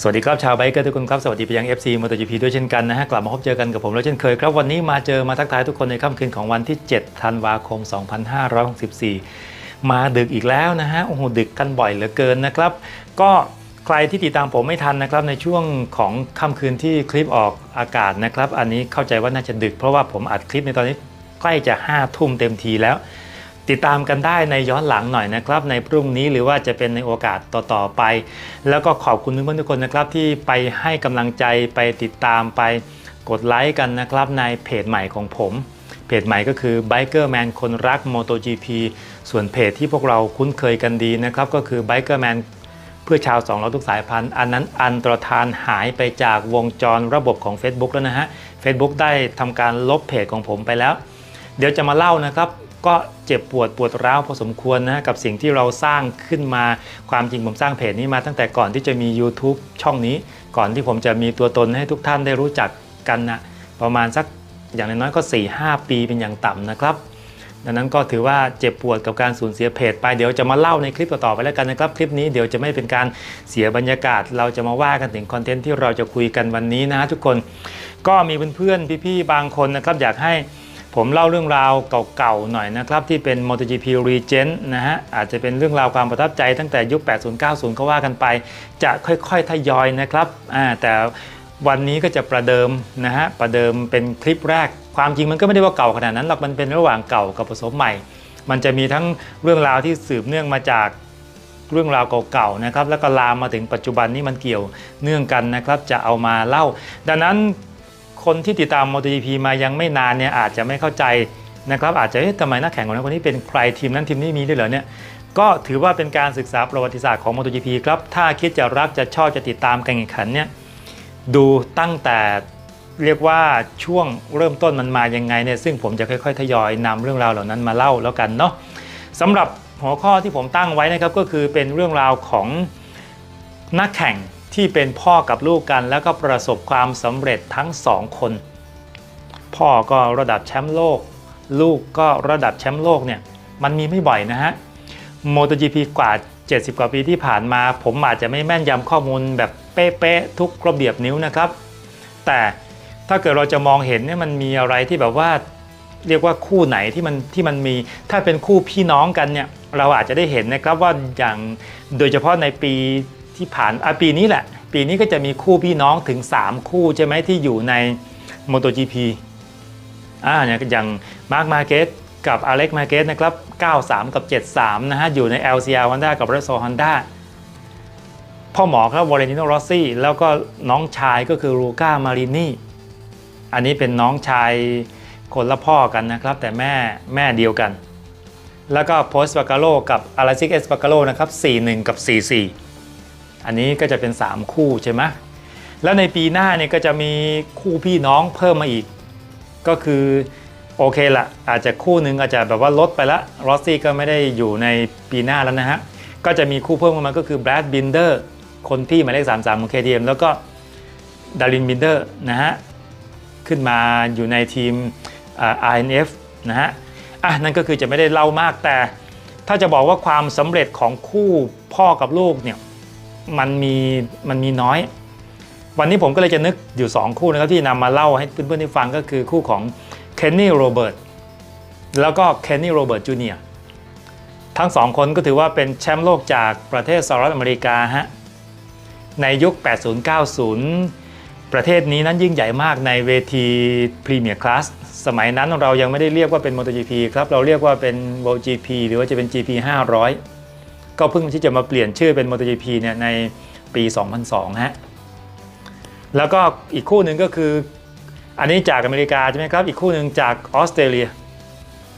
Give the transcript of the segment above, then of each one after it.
สวัสดีครับชาวไบเกอร์ทุกคนครับ สวัสดีไปยัง FC MotoGP ด้วยเช่นกันนะฮะ กลับมาพบเจอกันกับผมแล้วเช่นเคยครับ วันนี้มาเจอมาทักทายทุกคนในค่ำคืนของวันที่ 7 ธันวาคม 2564 มาดึกอีกแล้วนะฮะ โอ้โห ดึกกันบ่อยเหลือเกินนะครับ ก็ใครที่ติดตามผมไม่ทันนะครับ ในช่วงของค่ำคืนที่คลิปออกอากาศนะครับ อันนี้เข้าใจว่าน่าจะดึกเพราะว่าผมอัดคลิปในตอนนี้ใกล้จะ5ทุ่มเต็มทีแล้ว ติดตามกันได้ในย้อนหลังหน่อยนะครับ ในพรุ่งนี้หรือว่าจะเป็นในโอกาสต่อๆไป แล้วก็ขอบคุณเพื่อนๆทุกคนนะครับ ที่ไปให้กำลังใจไปติดตามไปกดไลค์กันนะครับในเพจใหม่ของผม เพจใหม่ก็คือ Biker Man คนรัก MotoGP ส่วนเพจที่พวกเราคุ้นเคยกันดีนะครับ ก็คือ Biker Man เพื่อชาวสองล้อทุกสายพันธุ์อันนั้นอันตรธานหายไปจากวงจรระบบของ Facebook แล้วนะฮะ Facebook ได้ทำการลบเพจของผมไปแล้ว เดี๋ยวจะมาเล่านะครับ ก็เจ็บปวดปวดร้าวพอสมควรนะกับสิ่งที่เราสร้างขึ้นมาความจริงผมสร้างเพจนี้มาตั้งแต่ก่อนที่จะมี YouTube ช่องนี้ ก่อนที่ผมจะมีตัวตนให้ทุกท่านได้รู้จักกันนะประมาณสักอย่างน้อยก็ 4-5 ปีเป็นอย่างต่ำนะครับ ดังนั้นก็ถือว่าเจ็บปวดกับการสูญเสียเพจไปเดี๋ยวจะมาเล่าในคลิปต่อๆไปแล้วกันนะครับ คลิปนี้เดี๋ยวจะไม่เป็นการเสียบรรยากาศ เราจะมาว่ากันถึงคอนเทนต์ที่เราจะคุยกันวันนี้นะทุกคน ก็มีเพื่อนๆพี่ๆบางคนนะครับอยากให้ ผมเล่าเรื่องราวเก่าๆหน่อยนะครับ ที่เป็น MotoGP Regent นะฮะอาจจะเป็นเรื่องราวความประทับใจตั้งแต่ยุค 80 90 ก็ว่ากันไป จะค่อยๆทยอยนะครับแต่วันนี้ก็จะประเดิมนะฮะประเดิมเป็นคลิปแรก ความจริงมันก็ไม่ได้ว่าเก่าขนาดนั้นหรอกมันเป็นระหว่างเก่ากับผสมใหม่ มันจะมีทั้งเรื่องราวที่สืบเนื่องมาจากเรื่องราวเก่าๆนะครับแล้วก็ลามมาถึงปัจจุบันนี้มันเกี่ยวเนื่องกันนะครับ จะเอามาเล่า ดังนั้น คนที่ติดตาม MotoGP มายังไม่นานเนี่ยอาจจะไม่เข้าใจนะครับอาจจะเอ๊ะทำไมนักแข่งคนนั้นคนนี้เป็นใครทีมนั้นทีมนี้มีด้วยเหรอเนี่ยก็ถือว่าเป็นการศึกษาประวัติศาสตร์ของ MotoGP ครับถ้าคิดจะรักจะชอบจะติดตามการแข่งขันเนี่ยดูตั้งแต่เรียกว่าช่วงเริ่มต้นมันมายังไงเนี่ยซึ่งผมจะค่อยๆ ทยอยนำเรื่องราวเหล่านั้นมาเล่าแล้วกันเนาะสำหรับหัวข้อที่ผมตั้งไว้นะครับก็คือเป็นเรื่องราวของนักแข่ง ที่เป็นพ่อกับลูกกัน แล้วก็ประสบความสำเร็จทั้งสองคน พ่อก็ระดับแชมป์โลก ลูกก็ระดับแชมป์โลกเนี่ยมันมีไม่บ่อยนะฮะ MotoGP กว่า 70 กว่าปีที่ผ่านมา ผมอาจจะไม่แม่นยำข้อมูลแบบเป๊ะๆทุกระเบียบนิ้วนะครับ แต่ถ้าเกิดเราจะมองเห็นเนี่ยมันมีอะไรที่แบบว่าเรียกว่าคู่ไหนที่มันที่มันมี ถ้าเป็นคู่พี่น้องกันเนี่ยเราอาจจะได้เห็นนะครับว่าอย่างโดยเฉพาะในปี ที่ผ่านอะปีนี้แหละ ปีนี้ก็จะมีคู่พี่น้องถึง 3 คู่ใช่ไหมที่อยู่ใน MotoGP อ่าเนี่ยอย่างมาร์คมาเกสกับอเล็กมาเกสนะครับ 93 กับ 73 นะฮะ อยู่ใน LCR Honda กับ r e s o Honda พ่อหมอครับวอลเลนติโนรอซี่แล้วก็น้องชายก็คือลูก้ามารินีอันนี้เป็นน้องชายคนละพ่อกันนะครับ แต่แม่แม่เดียวกัน แล้วก็โพสต์บากาโลกับอาราซิกเอสบากาโลนะครับ 41 กับ 44 อันนี้ก็จะเป็น 3 คู่ใช่ไหมแล้วในปีหน้าเนี่ยก็จะมีคู่พี่น้องเพิ่มมาอีก ก็คือโอเคละอาจจะคู่หนึ่งอาจจะแบบว่าลดไปละรอสซี่ก็ไม่ได้อยู่ในปีหน้าแล้วนะฮะ ก็จะมีคู่เพิ่มมาก็คือแบรดบินเดอร์คนพี่หมายเลข 33 ของ KTM แล้วก็ดารินบินเดอร์นะฮะ ขึ้นมาอยู่ในทีมอ่า RNF นะฮะ อะ นั่นก็คือจะไม่ได้เล่ามากแต่ ถ้าจะบอกว่าความสำเร็จของคู่พ่อกับลูกเนี่ย มันมีมันมีน้อย วันนี้ผมก็เลยจะนึกอยู่ 2 คู่นะครับที่นำมาเล่าให้เพื่อนๆได้ฟังก็คือคู่ของเคนนี่โรเบิร์ตแล้วก็เคนนี่โรเบิร์ตจูเนียร์ทั้งสองคนก็ถือว่าเป็นแชมป์โลกจากประเทศสหรัฐอเมริกาฮะในยุค 80-90 ประเทศนี้นั้นยิ่งใหญ่มากในเวทีพรีเมียร์คลาสสมัยนั้นเรายังไม่ได้เรียกว่าเป็น MotoGP ครับ เราเรียกว่าเป็น World GP หรือว่าจะเป็น GP 500 ก็เพิ่งที่จะมาเปลี่ยนชื่อเป็น MotoGP เนี่ยในปี 2002 ฮะ แล้วก็อีกคู่หนึ่งก็คือ อันนี้จากอเมริกาใช่ไหมครับ อีกคู่หนึ่งจากออสเตรเลีย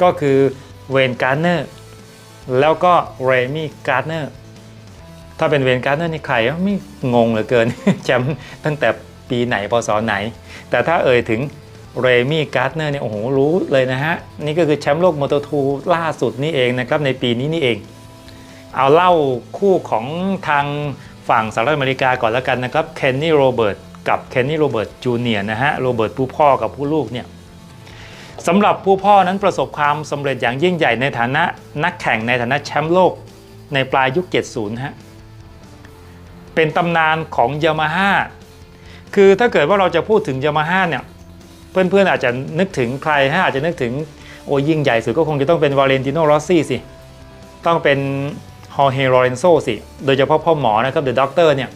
ก็คือเวนการ์เนอร์แล้วก็เรมี่การ์เนอร์ถ้าเป็นเวนการ์เนอร์นี่ใครไม่งงเหลือเกินแชมป์ตั้งแต่ปีไหนพศไหน แต่ถ้าเอ่ยถึงเรมี่การ์เนอร์เนี่ยโอ้โหรู้เลยนะฮะ นี่ก็คือแชมป์โลกมอเตอร์ทูล่าสุดนี่เองนะครับ ในปีนี้นี่เอง เอาเล่าคู่ของทางฝั่งสหรัฐอเมริกาก่อนแล้วกันนะครับเคนนี่โรเบิร์ตกับเคนนี่โรเบิร์ตจูเนียร์นะฮะโรเบิร์ตผู้พ่อกับผู้ลูกเนี่ยสำหรับผู้พ่อนั้นประสบความสำเร็จอย่างยิ่งใหญ่ในฐานะนักแข่งในฐานะแชมป์โลกในปลายยุค 70 ฮะ เป็นตำนานของยามาฮ่าคือถ้าเกิดว่าเราจะพูดถึงยามาฮ่าเนี่ย เพื่อนๆอาจจะนึกถึงใครฮะอาจจะนึกถึงโอ้ยิ่งใหญ่สุดก็คงจะต้องเป็นวาเลนติโนรอสซี่สิ ต้องเป็น อเฮโรเรนโซสิ โดยเฉพาะพ่อหมอนะครับเดอะด็อกเตอร์เนี่ย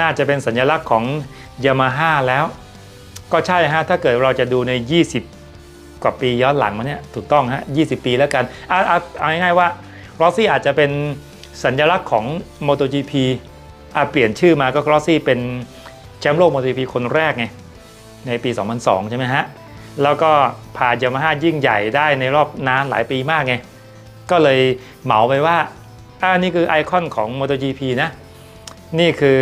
น่าจะเป็นสัญลักษณ์ของยามาฮ่าแล้ว ก็ใช่ฮะถ้าเกิดเราจะดูใน 20 กว่าปีย้อนหลังมาเนี่ยถูกต้องฮะ20 ปีแล้วกันเอาเอาเอาง่ายๆว่ารอซี่อาจจะเป็นสัญลักษณ์ของ MotoGP อะเปลี่ยนชื่อมาก็รอซี่เป็นแชมป์โลก MotoGP คนแรกไงในปี 2002 ใช่ไหมฮะ แล้วก็พายามาฮ่ายิ่งใหญ่ได้ในรอบนานหลายปีมากไง ก็เลยเหมาไปว่า อ่านี่คือไอคอนของ MotoGP นะ นี่คือ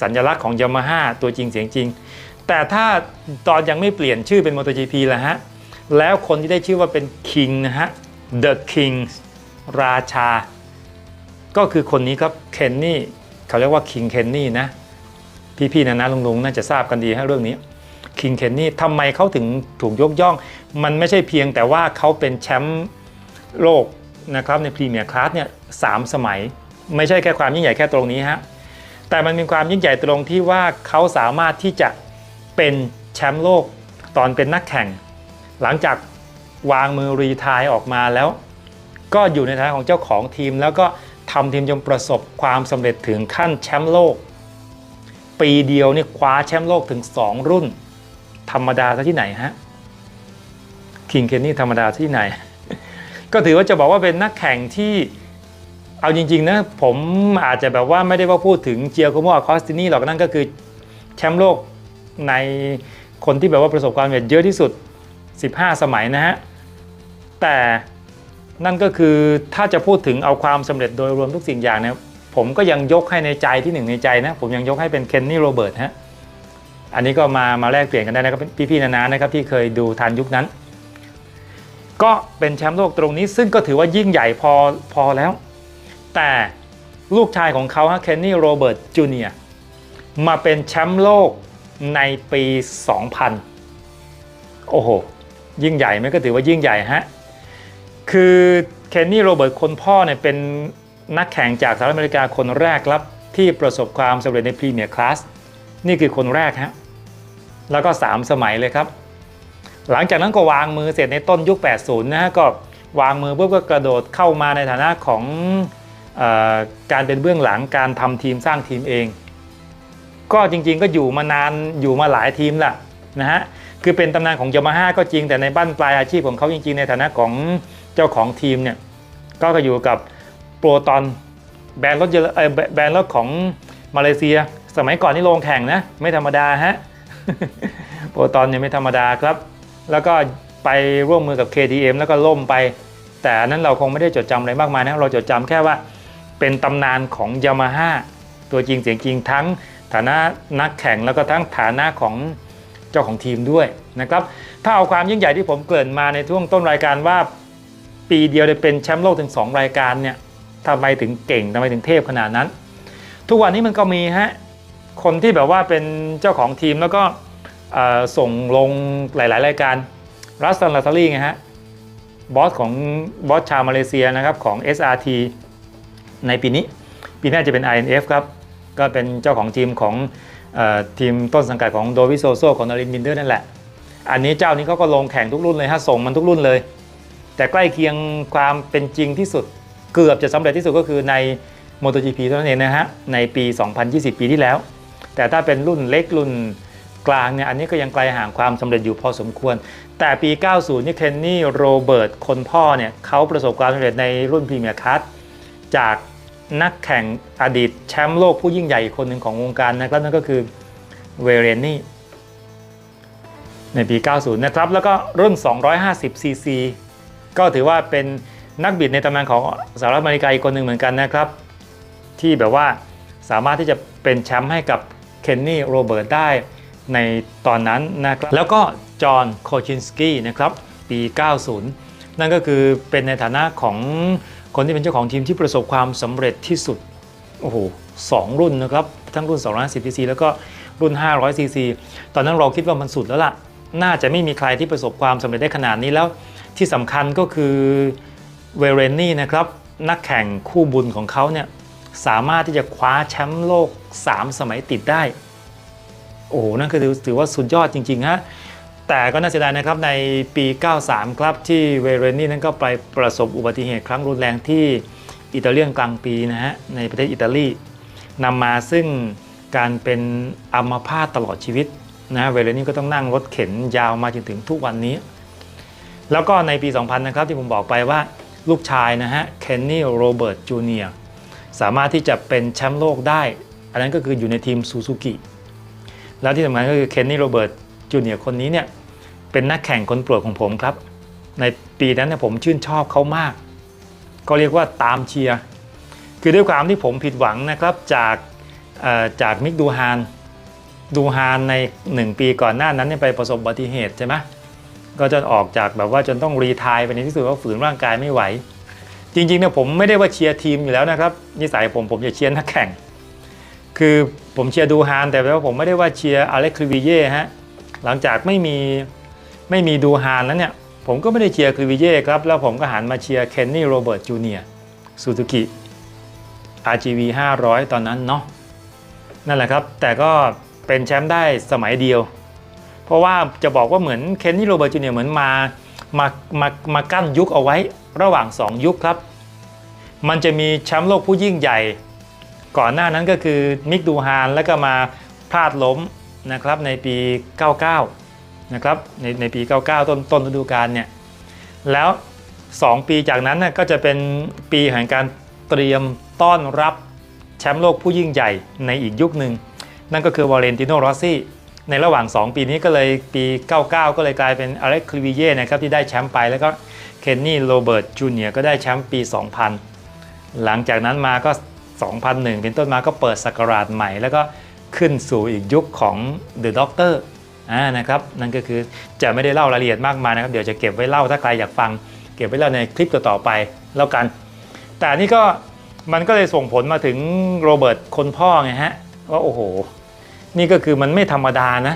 สัญลักษณ์ของยามาฮ่าตัวจริงเสียงจริง แต่ถ้าตอนยังไม่เปลี่ยนชื่อเป็น MotoGP แล้วฮะ แล้วคนที่ได้ชื่อว่าเป็น King นะฮะ The King ราชา ก็คือคนนี้ครับเคนนี่เขาเรียกว่า King Kenny นะ พี่ๆนะนะลุงๆน่าจะทราบกันดีฮะเรื่องนี้คิงเคนนี่ทำไมเขาถึงถูกยกย่อง มันไม่ใช่เพียงแต่ว่าเขาเป็นแชมป์โลก นะครับในพรีเมียร์คลาสเนี่ยสามสมัย ไม่ใช่แค่ความยิ่งใหญ่แค่ตรงนี้ฮะแต่มันมีความยิ่งใหญ่ตรงที่ว่าเขาสามารถที่จะเป็นแชมป์โลกตอนเป็นนักแข่ง หลังจากวางมือรีทายออกมาแล้ว ก็อยู่ในฐานะของเจ้าของทีม แล้วก็ทำทีมจนประสบความสำเร็จถึงขั้นแชมป์โลก ปีเดียวนี่คว้าแชมป์โลกถึง 2 รุ่น ธรรมดาซะที่ไหนฮะคิงเคนนี่ธรรมดาที่ไหน ก็ถือว่าจะบอกว่าเป็นนักแข่งที่เอาจริงๆนะผมอาจจะแบบว่าไม่ได้ว่าพูดถึงเจียโกโมอาคอสตินีหรอกนั่นก็คือแชมป์โลกในคนที่แบบว่าประสบความสำเร็จเยอะที่สุด 15 สมัยนะฮะ แต่นั่นก็คือถ้าจะพูดถึงเอาความสำเร็จโดยรวมทุกสิ่งอย่างเนี่ยผมก็ยังยกให้ในใจที่หนึ่งในใจนะ ผมยังยกให้เป็นเคนนี่โรเบิร์ตฮะ อันนี้ก็มามาแลกเปลี่ยนกันได้นะครับพี่ๆนานานะครับที่เคยดูทันยุคนั้น ก็เป็นแชมป์โลกตรงนี้ ซึ่งก็ถือว่ายิ่งใหญ่พอพอแล้ว แต่ลูกชายของเขาฮะเคนนี่โรเบิร์ตจูเนียมาเป็นแชมป์โลกในปี 2000 โอ้โห ยิ่งใหญ่ไหมก็ถือว่ายิ่งใหญ่ฮะ คือเคนนี่โรเบิร์ตคนพ่อเนี่ยเป็นนักแข่งจากสหรัฐอเมริกาคนแรกครับ ที่ประสบความสำเร็จในพรีเมียร์คลาส นี่คือคนแรกฮะ แล้วก็ 3 สมัยเลยครับ หลังจากนั้นก็วางมือเสร็จในต้นยุค 80 นะฮะก็วางมือปุ๊บก็กระโดดเข้ามาในฐานะของออการเป็นเบื้องหลังการทำทีมสร้างทีมเอง ก็จริงๆก็อยู่มานานอยู่มาหลายทีมละนะฮะคือเป็นตำนานของยามาฮ่าก็จริงแต่ในบ้านปลายอาชีพของเขาจริงๆ ในฐานะของเจ้าของทีมเนี่ยก็อยู่กับโปรตอนแบรนด์รถเออแบรนด์รถของมาเลเซีย สมัยก่อนนี่โรงแข่งนะไม่ธรรมดาฮะโปรตอนเนี่ยไม่ธรรมดาครับ แล้วก็ไปร่วมมือกับ KTM แล้วก็ล่มไป แต่นั้นเราคงไม่ได้จดจำอะไรมากมายนะเราจดจำแค่ว่าเป็นตำนานของยามาฮ่าตัวจริงเสียงจริงทั้งฐานะนักแข่งแล้วก็ทั้งฐานะของเจ้าของทีมด้วยนะครับถ้าเอาความยิ่งใหญ่ที่ผมเกริ่นมาในช่วงต้นรายการว่า ปีเดียวได้เป็นแชมป์โลกถึง 2 รายการเนี่ยทำไมถึงเก่งทำไมถึงเทพขนาดนั้น ทุกวันนี้มันก็มีฮะคนที่แบบว่าเป็นเจ้าของทีมแล้วก็ ส่งลงหลาย ๆ รายการรัสตันลาซารีไงฮะบอสของบอสชาวมาเลเซียนะครับของ SRT ในปีนี้ ปีหน้าจะเป็น INF ครับ ก็เป็นเจ้าของทีมของอทีมต้นสังกัดของโดวิโซโซของนารินบินเดอร์นั่นแหละ อันนี้เจ้านี้เขาก็ลงแข่งทุกรุ่นเลยฮะส่งมันทุกรุ่นเลย แต่ใกล้เคียงความเป็นจริงที่สุดเกือบจะสำเร็จที่สุดก็คือใน MotoGP เท่านั้นเองนะฮะในปี 2020 ปีที่แล้ว แต่ถ้าเป็นรุ่นเล็กรุ่น กลางเนี่ยอันนี้ก็ยังไกลห่างความสำเร็จอยู่พอสมควร แต่ปี 90 นี่เคนนี่โรเบิร์ตคนพ่อเนี่ยเขาประสบความสำเร็จในรุ่นพรีเมียร์คัสจากนักแข่งอดีตแชมป์โลกผู้ยิ่งใหญ่อีกคนหนึ่งของวงการนะครับนั่นก็คือเวเรนนี่ในปี 90 นะครับ แล้วก็รุ่น 250ซีซีก็ถือว่าเป็นนักบิดในตำนานของสหรัฐอเมริกาอีกคนหนึ่งเหมือนกันนะครับ ที่แบบว่าสามารถที่จะเป็นแชมป์ให้กับเคนนี่โรเบิร์ตได้ ในตอนนั้นนะครับแล้วก็จอห์นโคชินสกี้นะครับปี 90 นั่นก็คือเป็นในฐานะของคนที่เป็นเจ้าของทีมที่ประสบความสำเร็จที่สุดโอ้โหสองรุ่นนะครับ ทั้งรุ่น210 cc แล้วก็รุ่น 500 cc ตอนนั้นเราคิดว่ามันสุดแล้วล่ะ น่าจะไม่มีใครที่ประสบความสำเร็จได้ขนาดนี้แล้ว ที่สำคัญก็คือเวเรนนี่นะครับ นักแข่งคู่บุญของเขาเนี่ยสามารถที่จะคว้าแชมป์โลก 3 สมัยติดได้ โอ้โหนั่นคือถือว่าสุดยอดจริงๆฮะแต่ก็น่าเสียดายนะครับในปี 93 ครับที่เวเรนนี่นั้นก็ไปประสบอุบัติเหตุครั้งรุนแรงที่อิตาเลียนกลางปีนะฮะในประเทศอิตาลีนำมาซึ่งการเป็นอัมพาตตลอดชีวิตนะเวเรนนี่ก็ต้องนั่งรถเข็นยาวมาจนถึงทุกวันนี้ แล้วก็ในปี 2000 นะครับที่ผมบอกไปว่าลูกชายนะฮะเคนนี่โรเบิร์ตจูเนียสามารถที่จะเป็นแชมป์โลกได้ อันนั้นก็คืออยู่ในทีมซูซูกิ แล้วที่สำคัญก็คือเคนนี่โรเบิร์ตจูเนียร์คนนี้เนี่ยเป็นนักแข่งคนโปรดของผมครับ ในปีนั้นเนี่ยผมชื่นชอบเขามาก ก็เรียกว่าตามเชียร์คือด้วยความที่ผมผิดหวังนะครับจากจากมิกดูฮานดูฮานใน 1 ปีก่อนหน้านั้นเนี่ยไปประสบอุบัติเหตุใช่ไหมก็จนออกจากแบบว่าจนต้องรีทายไปในที่สุดว่าฝืนร่างกายไม่ไหว จริงๆเนี่ยผมไม่ได้ว่าเชียร์ทีมอยู่แล้วนะครับนิสัยผมผมจะเชียร์นักแข่ง คือผมเชียร์ดูฮานแต่ว่าผมไม่ได้ว่าเชียร์อเล็กคริวิเย่ฮะหลังจากไม่มีไม่มีดูฮานแล้วเนี่ยผมก็ไม่ได้เชียร์คริวิเย่ครับแล้วผมก็หันมาเชียร์เคนนี่โรเบิร์ตจูเนียซูซูกิ RGV 500 ตอนนั้นเนาะนั่นแหละครับ แต่ก็เป็นแชมป์ได้สมัยเดียว เพราะว่าจะบอกว่าเหมือนเคนนี่โรเบิร์ตจูเนียร์เหมือนมามามามากั้นยุคเอาไว้ระหว่าง 2 ยุคครับ มันจะมีแชมป์โลกผู้ยิ่งใหญ่ ก่อนหน้านั้นก็คือมิกดูฮานแล้วก็มาพลาดล้มนะครับในปี 99 นะครับในในปี 99 ต้นต้นฤดูกาลเนี่ยแล้ว 2 ปีจากนั้นน่ะก็จะเป็นปีแห่งการเตรียมต้อนรับแชมป์โลกผู้ยิ่งใหญ่ในอีกยุคหนึ่ง นั่นก็คือวาเลนติโนรอสซี่ในระหว่าง 2 ปีนี้ก็เลยปี 99 ก็เลยกลายเป็นอเล็กคลิวิเย่นะครับที่ได้แชมป์ไปแล้วก็เคนนี่โรเบิร์ตจูเนียก็ได้แชมป์ปี 2000 หลังจากนั้นมาก็ 2001 เป็นต้นมาก็เปิดสักราชใหม่ แล้วก็ขึ้นสู่อีกยุคของ The Doctor อ่านะครับนั่นก็คือจะไม่ได้เล่ารายละเอียดมากมายนะครับ เดี๋ยวจะเก็บไว้เล่าถ้าใครอยากฟัง เก็บไว้เล่าในคลิปต่อๆไปแล้วกัน แต่นนี่ก็มันก็เลยส่งผลมาถึงโรเบิร์ตคนพ่อไงฮะว่าโอ้โห นี่ก็คือมันไม่ธรรมดานะ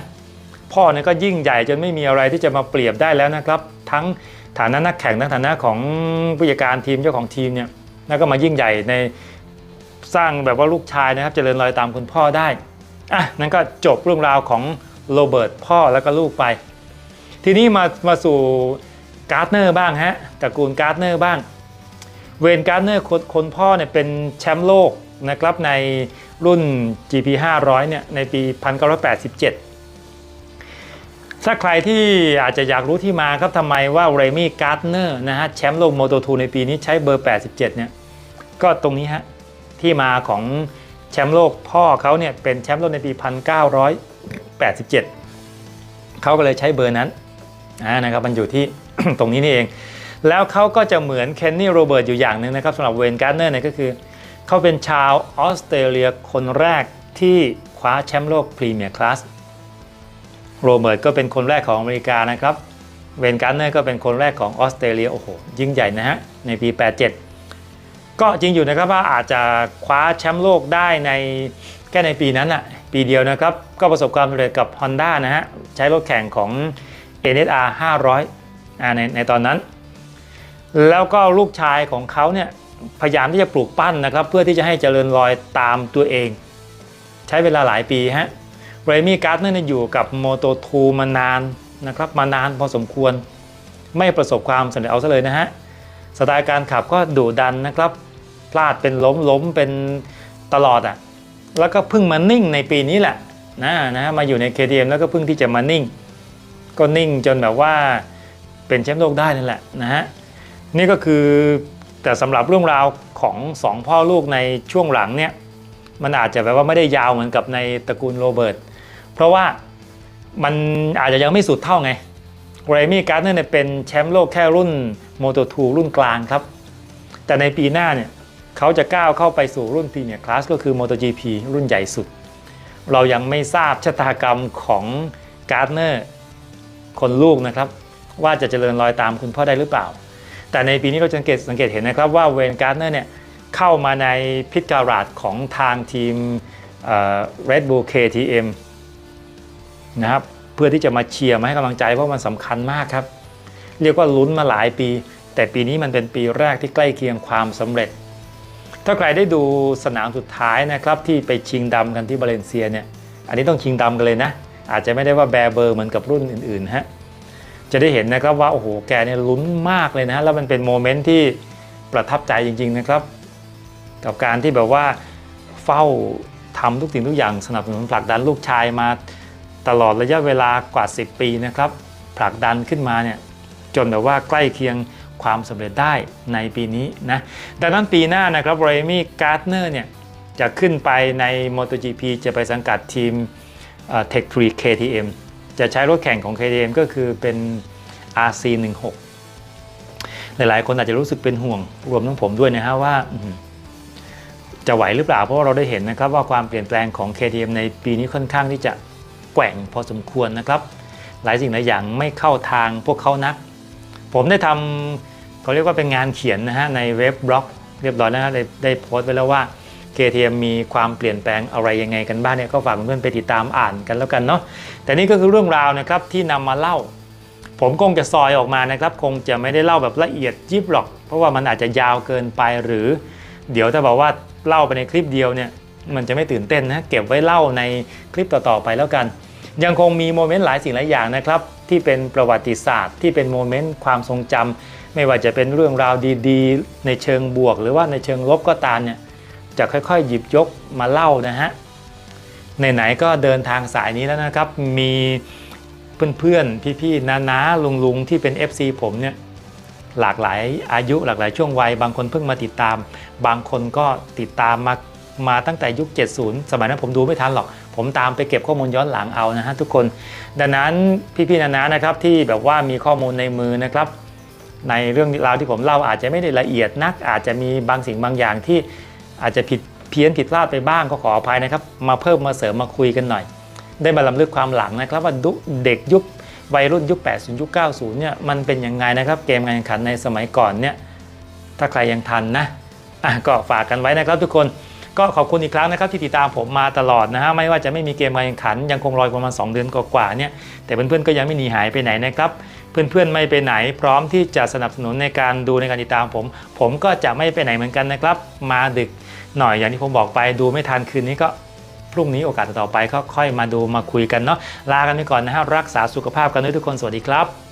พ่อเนี่ยก็ยิ่งใหญ่จนไม่มีอะไรที่จะมาเปรียบได้แล้วนะครับ ทั้งฐานะนักแข่งทั้งฐานะของผู้จัดการทีมเจ้าของทีมเนี่ยแล้วก็มายิ่งใหญ่ใน สร้างแบบว่าลูกชายนะครับเจริญรอยตามคุณพ่อได้อะนั่นก็จบเรื่องราวของโรเบิร์ตพ่อแล้วก็ลูกไป ทีนี้มามาสู่การ์ดเนอร์บ้างฮะตระกูลการ์ดเนอร์บ้าง เวนการ์ดเนอร์คนคนพ่อเนี่ยเป็นแชมป์โลกนะครับในรุ่น GP 500เนี่ยในปี 1987ถ้าใครที่อาจจะอยากรู้ที่มาครับทำไมว่าเรมี่การ์ดเนอร์นะฮะแชมป์โลกโมโต2ในปีนี้ใช้เบอร์ 87 เนี่ย ก็ตรงนี้ฮะ ที่มาของแชมป์โลกพ่อเขาเนี่ยเป็นแชมป์โลกในปี 1987 เขาก็เลยใช้เบอร์นั้นนะครับมันอยู่ที่ตรงนี้นี่เอง แล้วเขาก็จะเหมือนเคนนี่โรเบิร์ตอยู่อย่างหนึ่งนะครับสำหรับเวนการ์เนอร์เนี่ยก็คือเขาเป็นชาวออสเตรเลียคนแรกที่คว้าแชมป์โลกพรีเมียร์คลาสโรเบิร์ตก็เป็นคนแรกของอเมริกานะครับเวนการ์เนอร์ก็เป็นคนแรกของออสเตรเลียโอ้โหยิ่งใหญ่นะฮะในปี 87 ก็จริงอยู่นะครับว่าอาจจะคว้าแชมป์โลกได้ในแค่ในปีนั้นอะปีเดียวนะครับ ก็ประสบความสำเร็จกับ Honda นะฮะ ใช้รถแข่งของ NSR 500อ่าในในตอนนั้น แล้วก็ลูกชายของเขาเนี่ยพยายามที่จะปลูกปั้นนะครับ เพื่อที่จะให้เจริญรอยตามตัวเอง ใช้เวลาหลายปีฮะเรมี่การ์ดเนอร์อยู่กับ Moto 2มานานนะครับ มานานพอสมควร ไม่ประสบความสำเร็จเอาซะเลยนะฮะสไตล์การขับก็ดุดันนะครับ พลาดเป็นล้มล้มเป็นตลอดอะ่ะแล้วก็เพิ่งมานิ่งในปีนี้แหละนะนะมาอยู่ใน KTM แล้วก็เพิ่งที่จะมานิ่ง ก็นิ่งจนแบบว่าเป็นแชมป์โลกได้นั่นแหละนะฮะนี่ก็คือแต่สำหรับเรื่องราวของสองพ่อลูกในช่วงหลังเนี่ยมันอาจจะแบบว่าไม่ได้ยาวเหมือนกับในตระกูลโรเบิร์ตเพราะว่ามันอาจจะยังไม่สุดเท่าไงเรมี่การ์ดเนอร์เนี่ยเป็นแชมป์โลกแค่รุ่น Moto 2รุ่นกลางครับ แต่ในปีหน้าเนี่ย เขาจะก้าวเข้าไปสู่รุ่นพรีเมียร์คลาสก็คือ MotoGP รุ่นใหญ่สุด เรายังไม่ทราบชะตากรรมของการ์ดเนอร์คนลูกนะครับ ว่าจะเจริญรอยตามคุณพ่อได้หรือเปล่า แต่ในปีนี้เราจะสังเกตสังเกตเห็นนะครับว่าเวนการ์ดเนอร์เนี่ยเข้ามาในพิจการาดของทางทีม Red Bull KTM นะครับเพื่อที่จะมาเชียร์มาให้กำลังใจเพราะมันสำคัญมากครับ เรียกว่าลุ้นมาหลายปี แต่ปีนี้มันเป็นปีแรกที่ใกล้เคียงความสำเร็จ ถ้าใครได้ดูสนามสุดท้ายนะครับที่ไปชิงดำกันที่บาเลนเซียเนี่ย อันนี้ต้องชิงดำกันเลยนะ อาจจะไม่ได้ว่าแบร์เบอร์เหมือนกับรุ่นอื่นๆฮะ จะได้เห็นนะครับว่าโอ้โหแกเนี่ยลุ้นมากเลยนะ แล้วมันเป็นโมเมนต์ที่ประทับใจจริงๆนะครับ กับการที่แบบว่าเฝ้าทำทุกสิ่งทุกอย่างสนับสนุนผลักดันลูกชายมาตลอดระยะเวลากว่า 10 ปีนะครับผลักดันขึ้นมาเนี่ยจนแบบว่าใกล้เคียง ความสำเร็จได้ในปีนี้นะดังนั้นปีหน้านะครับเรมี่การ์ดเนอร์เนี่ยจะขึ้นไปใน MotoGP จะไปสังกัดทีม Tech 3 KTM จะใช้รถแข่งของ KTM ก็คือเป็น RC16 หลายๆ คนอาจจะรู้สึกเป็นห่วงรวมทั้งผมด้วยนะฮะว่าจะไหวหรือเปล่า เพราะว่าเราได้เห็นนะครับว่าความเปลี่ยนแปลงของ KTM ในปีนี้ค่อนข้างที่จะแกว่งพอสมควรนะครับ หลายสิ่งหลายอย่างไม่เข้าทางพวกเขานัก ผมได้ทำ เขาเรียกว่าเป็นงานเขียนนะฮะในเว็บบล็อก เรียบร้อยแล้วนะได้ได้โพสต์ไว้แล้วว่า KTM มีความเปลี่ยนแปลงอะไรยังไงกันบ้างเนี่ยก็ฝากเพื่อนๆไปติดตามอ่านกันแล้วกันเนาะแต่นี่ก็คือเรื่องราวนะครับที่นำมาเล่า ผมคงจะซอยออกมานะครับคงจะไม่ได้เล่าแบบละเอียดยิบหรอก เพราะว่ามันอาจจะยาวเกินไปหรือ เดี๋ยวถ้าบอกว่าเล่าไปในคลิปเดียวเนี่ยมันจะไม่ตื่นเต้นนะเก็บไว้เล่าในคลิปต่อๆไปแล้วกัน ยังคงมีโมเมนต์หลายสิ่งหลายอย่างนะครับที่เป็นประวัติศาสตร์ที่เป็นโมเมนต์ความทรงจำ ไม่ว่าจะเป็นเรื่องราวดีๆ ในเชิงบวก หรือว่าในเชิงลบก็ตามเนี่ยจะค่อยๆ หยิบยกมาเล่านะฮะไหนๆก็เดินทางสายนี้แล้วนะครับ มีเพื่อนๆ พี่ๆน้าๆลุงๆ ที่เป็น FC ผมเนี่ยหลากหลายอายุหลากหลายช่วงวัย บางคนเพิ่งมาติดตาม บางคนก็ติดตามมามาตั้งแต่ยุค 70 สมัยนั้นผมดูไม่ทันหรอก ผมตามไปเก็บข้อมูลย้อนหลังเอานะฮะทุกคน ดังนั้นพี่ๆนานานะครับที่แบบว่ามีข้อมูลในมือนะครับ ในเรื่องราวที่ผมเล่าอาจจะไม่ได้ละเอียดนัก อาจจะมีบางสิ่งบางอย่างที่อาจจะผิดเพี้ยนผิดพลาดไปบ้างก็ขออภัยนะครับ มาเพิ่มมาเสริมมาคุยกันหน่อย ได้มาลำลึกความหลังนะครับว่าเด็กยุควัยรุ่นยุค 80 ยุค 90 เนี่ยมันเป็นยังไงนะครับ เกมการแข่งขันในสมัยก่อนเนี่ยถ้าใครยังทันนะอะก็ฝากกันไว้นะครับทุกคนก็ขอบคุณอีกครั้งนะครับที่ติดตามผมมาตลอดนะฮะไม่ว่าจะไม่มีเกมการแข่งขัน ยังคงรอยประมาณ2เดือนกว่าๆเนี่ยแต่เพื่อนๆก็ยังไม่หนีหายไปไหนนะครับ เพื่อนๆไม่ไปไหน พร้อมที่จะสนับสนุนในการดูในการติดตามผม ผมก็จะไม่ไปไหนเหมือนกันนะครับ มาดึกหน่อยอย่างที่ผมบอกไปดูไม่ทันคืนนี้ก็พรุ่งนี้โอกาสต่อไปก็ค่อยมาดูมาคุยกันเนาะลากันไปก่อนนะฮะรักษาสุขภาพกันด้วยทุกคนสวัสดีครับ